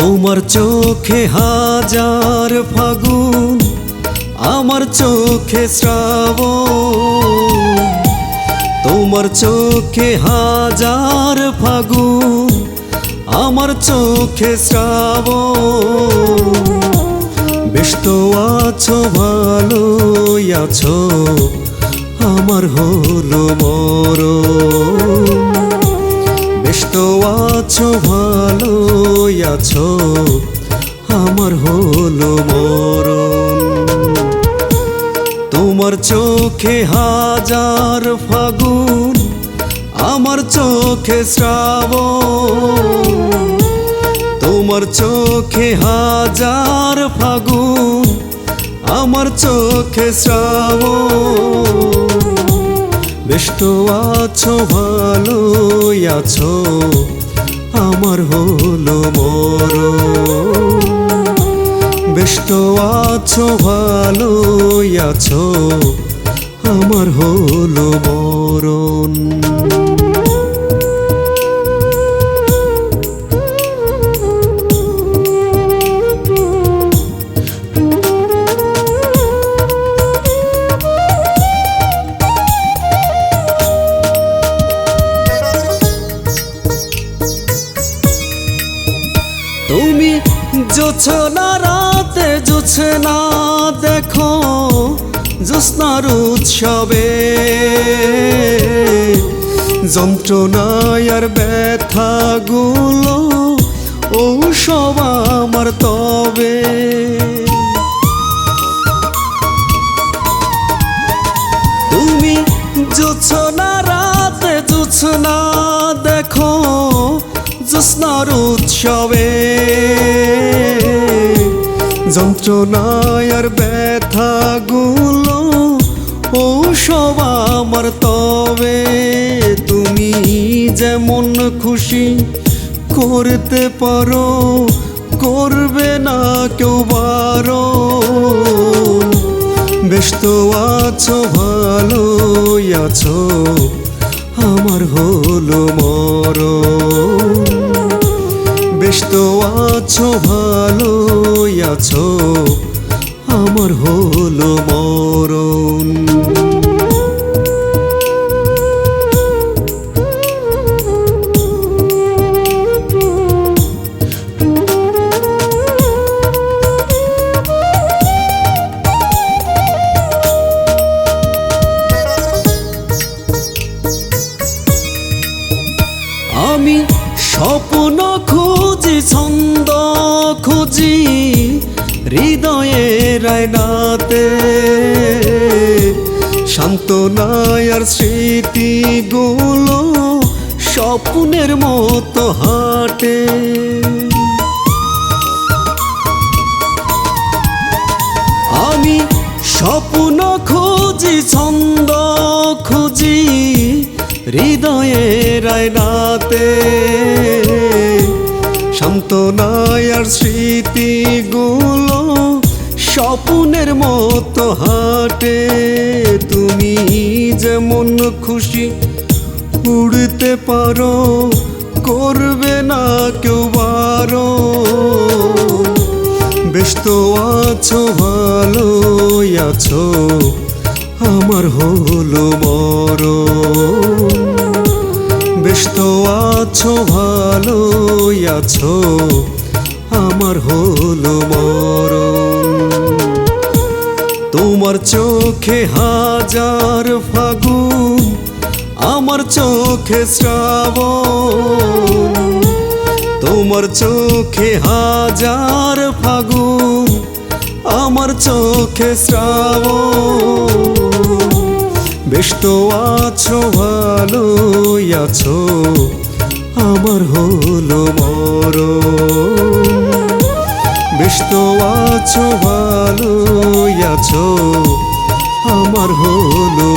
তোমার চোখে হাজার ফাগুন, আমার চোখে শ্রাবণ। তোমার চোখে হাজার ফাগুন, আমার চোখে শ্রাবণ। বেশ আছো ভালো আছো, আমার হলো বেশ তো আছো ভালো আছো। আমার হলো মরণ। তোমার চোখে হাজার ফাগুন, আমার চোখে শ্রাবণ। তোমার চোখে হাজার ফাগুন, আমার চোখে শ্রাবণ। বেশ তো আছো ভালো আছো। আমার হলো মর। বেশ তো আছো ভালো আছো। আমার হলো মরণ। জোছনা রাতে জোছনা দেখো জ্যোৎস্নার উৎসবে। যন্ত্রণায় আর ব্যথাগুলো ঔষধ আমার তবে। তুমি জোছনা রাতে জোছনা দেখো জ্যোৎস্নার উৎসবে। যন্ত্রণায় আর ব্যথাগুলো ঔষধ আমার তবে। তুমি যেমন খুশি করতে পারো, করবে না কেউ বারো। বেশ তো আছো ভালো আছো, আমার হলো মর। বেশ তো আছো ভালো আছো। আমার হলো মরণ। স্বপ্ন খুঁজি ছন্দ খুঁজি হৃদয়ের আয়নাতে সান্ত্বনায় আর স্মৃতিগুলো স্বপ্নের মতো হাটে। আমি স্বপ্ন হৃদয়ের আয়নাতে সান্ত্বনায় আর স্মৃতিগুলো স্বপ্নের মতো হাটে। তুমি যেমন খুশি উড়তে পারো, করবে না কেউ বারো। বেশ তো আছো ভালো আছো, আমার হলো তো আছো ভালো আছো, আমার হলো মর তোমার চোখে হাজার ফাগুন, আমার চোখে শ্রাবণ। তোমার চোখে হাজার ফাগুন, আমার চোখে শ্রাবণ। বেশ তো আছো ভালো আছো আমার হলো মর তো আছো ভালো আছো আমার হলো